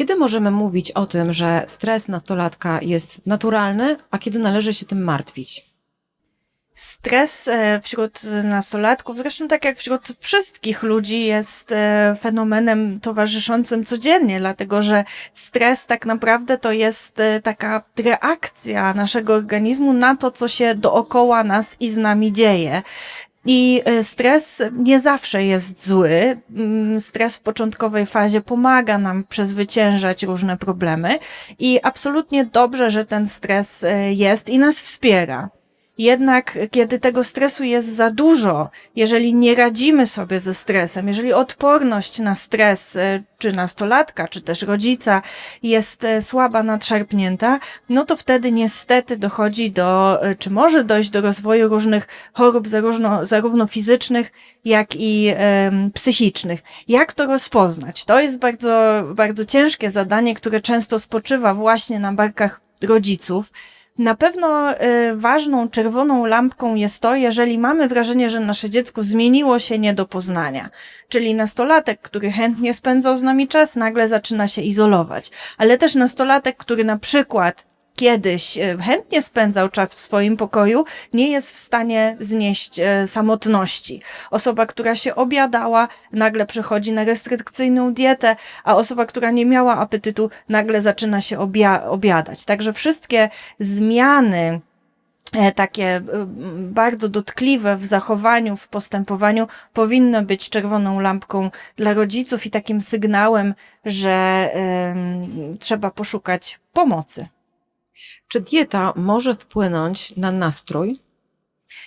Kiedy możemy mówić o tym, że stres nastolatka jest naturalny, a kiedy należy się tym martwić? Stres e, wśród nastolatków, zresztą tak jak wśród wszystkich ludzi, jest e, fenomenem towarzyszącym codziennie, dlatego że stres tak naprawdę to jest e, taka reakcja naszego organizmu na to, co się dookoła nas i z nami dzieje. I stres nie zawsze jest zły. Mm, Stres w początkowej fazie pomaga nam przezwyciężać różne problemy i absolutnie dobrze, że ten stres jest i nas wspiera. Jednak kiedy tego stresu jest za dużo, jeżeli nie radzimy sobie ze stresem, jeżeli odporność na stres, e, czy nastolatka, czy też rodzica jest e, słaba, nadszarpnięta, no to wtedy niestety dochodzi do, e, czy może dojść do rozwoju różnych chorób, zarówno, zarówno fizycznych, jak i em, psychicznych. Jak to rozpoznać? To jest bardzo, bardzo ciężkie zadanie, które często spoczywa właśnie na barkach rodziców. Na pewno y, ważną czerwoną lampką jest to, jeżeli mamy wrażenie, że nasze dziecko zmieniło się nie do poznania. Czyli nastolatek, który chętnie spędzał z nami czas, nagle zaczyna się izolować. Ale też nastolatek, który na przykład kiedyś e, chętnie spędzał czas w swoim pokoju, nie jest w stanie znieść e, samotności. Osoba, która się obiadała, nagle przechodzi na restrykcyjną dietę, a osoba, która nie miała apetytu, nagle zaczyna się obia obiadać. Także wszystkie zmiany, e, takie bardzo dotkliwe w zachowaniu, w postępowaniu, powinno być czerwoną lampką dla rodziców i takim sygnałem, że y, trzeba poszukać pomocy. Czy dieta może wpłynąć na nastrój?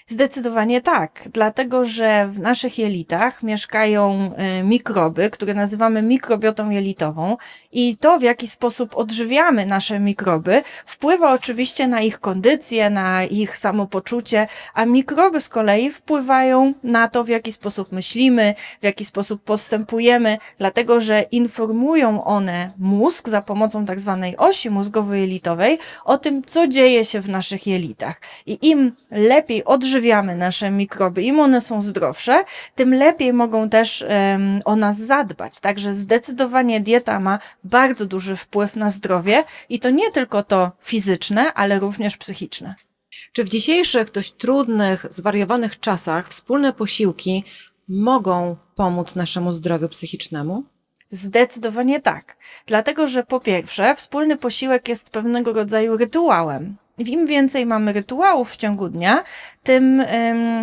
Zdecydowanie tak, dlatego że w naszych jelitach mieszkają y, mikroby, które nazywamy mikrobiotą jelitową i to, w jaki sposób odżywiamy nasze mikroby, wpływa oczywiście na ich kondycję, na ich samopoczucie, a mikroby z kolei wpływają na to, w jaki sposób myślimy, w jaki sposób postępujemy, dlatego że informują one mózg za pomocą tak zwanej osi mózgowo-jelitowej o tym, co dzieje się w naszych jelitach. I im lepiej odżywiamy nasze mikroby, im one są zdrowsze, tym lepiej mogą też um, o nas zadbać. Także zdecydowanie dieta ma bardzo duży wpływ na zdrowie i to nie tylko to fizyczne, ale również psychiczne. Czy w dzisiejszych dość trudnych, zwariowanych czasach wspólne posiłki mogą pomóc naszemu zdrowiu psychicznemu? Zdecydowanie tak. Dlatego, że po pierwsze, wspólny posiłek jest pewnego rodzaju rytuałem. Im więcej mamy rytuałów w ciągu dnia, tym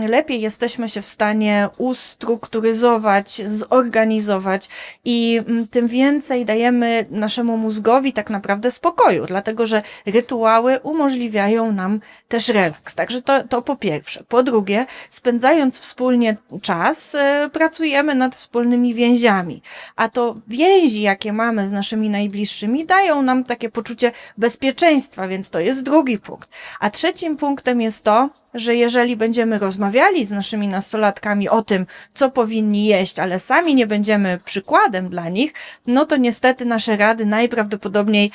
lepiej jesteśmy się w stanie ustrukturyzować, zorganizować i tym więcej dajemy naszemu mózgowi tak naprawdę spokoju, dlatego że rytuały umożliwiają nam też relaks. Także to, to po pierwsze. Po drugie, spędzając wspólnie czas, e, pracujemy nad wspólnymi więziami, a to więzi, jakie mamy z naszymi najbliższymi, dają nam takie poczucie bezpieczeństwa, więc to jest drugi punkt. A trzecim punktem jest to, że jeżeli będziemy rozmawiali z naszymi nastolatkami o tym, co powinni jeść, ale sami nie będziemy przykładem dla nich, no to niestety nasze rady najprawdopodobniej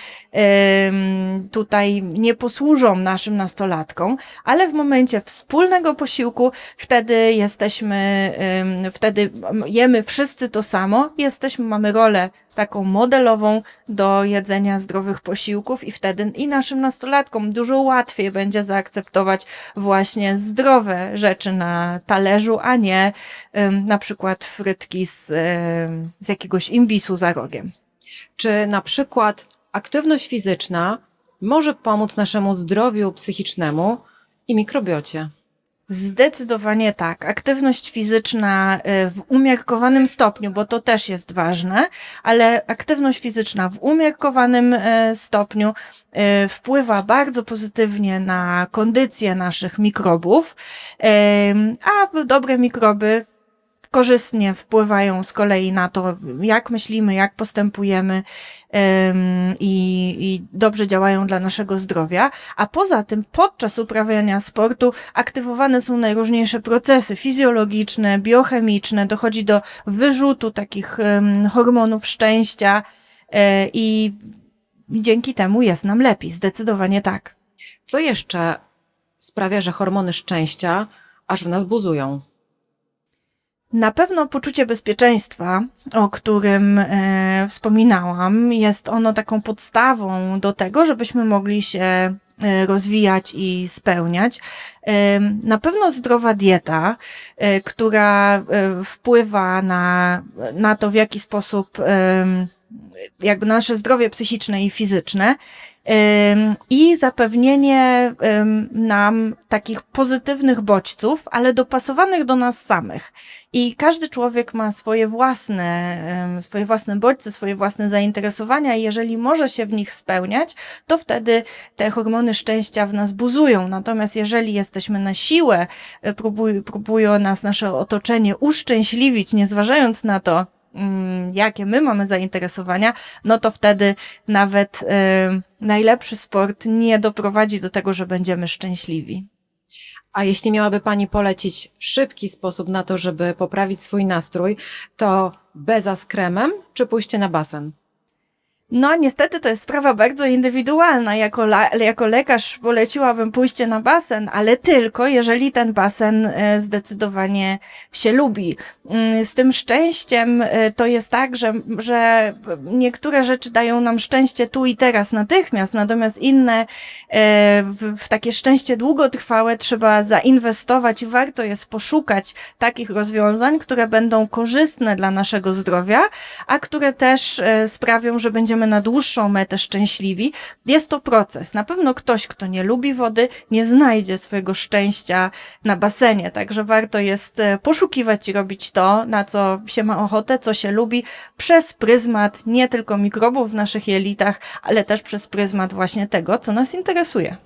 tutaj nie posłużą naszym nastolatkom, ale w momencie wspólnego posiłku wtedy jesteśmy, wtedy jemy wszyscy to samo, jesteśmy, mamy rolę taką modelową do jedzenia zdrowych posiłków i wtedy i naszym nastolatkom dużo łatwiej będzie zaakceptować właśnie zdrowe rzeczy na talerzu, a nie ym, na przykład frytki z, z jakiegoś imbisu za rogiem. Czy na przykład aktywność fizyczna może pomóc naszemu zdrowiu psychicznemu i mikrobiocie? Zdecydowanie tak. Aktywność fizyczna y, w umiarkowanym stopniu, bo to też jest ważne, ale aktywność fizyczna w umiarkowanym y, stopniu y, wpływa bardzo pozytywnie na kondycję naszych mikrobów, a dobre mikroby korzystnie wpływają z kolei na to, jak myślimy, jak postępujemy i, i dobrze działają dla naszego zdrowia. A poza tym, podczas uprawiania sportu aktywowane są najróżniejsze procesy fizjologiczne, biochemiczne, dochodzi do wyrzutu takich hormonów szczęścia e, i dzięki temu jest nam lepiej, zdecydowanie tak. Co jeszcze sprawia, że hormony szczęścia aż w nas buzują? Na pewno poczucie bezpieczeństwa, o którym e, wspominałam, jest ono taką podstawą do tego, żebyśmy mogli się e, rozwijać i spełniać. E, Na pewno zdrowa dieta, e, która wpływa na, na to, w jaki sposób jakby nasze zdrowie psychiczne i fizyczne. I zapewnienie nam takich pozytywnych bodźców, ale dopasowanych do nas samych. I każdy człowiek ma swoje własne, swoje własne bodźce, swoje własne zainteresowania, i jeżeli może się w nich spełniać, to wtedy te hormony szczęścia w nas buzują. Natomiast jeżeli jesteśmy na siłę, y, próbuj, próbują nas nasze otoczenie uszczęśliwić, nie zważając na to, jakie my mamy zainteresowania, no to wtedy nawet y, najlepszy sport nie doprowadzi do tego, że będziemy szczęśliwi. A jeśli miałaby Pani polecić szybki sposób na to, żeby poprawić swój nastrój, to beza z kremem czy pójście na basen? No, niestety to jest sprawa bardzo indywidualna. Jako, jako lekarz poleciłabym pójście na basen, ale tylko jeżeli ten basen e, zdecydowanie się lubi. Mm, Z tym szczęściem e, to jest tak, że, że niektóre rzeczy dają nam szczęście tu i teraz natychmiast, natomiast inne e, w, w takie szczęście długotrwałe trzeba zainwestować i warto jest poszukać takich rozwiązań, które będą korzystne dla naszego zdrowia, a które też sprawią, że będziemy na dłuższą metę szczęśliwi. Jest to proces. Na pewno ktoś, kto nie lubi wody, nie znajdzie swojego szczęścia na basenie, także warto jest e, poszukiwać i robić to, na co się ma ochotę, co się lubi, przez pryzmat nie tylko mikrobów w naszych jelitach, ale też przez pryzmat właśnie tego, co nas interesuje.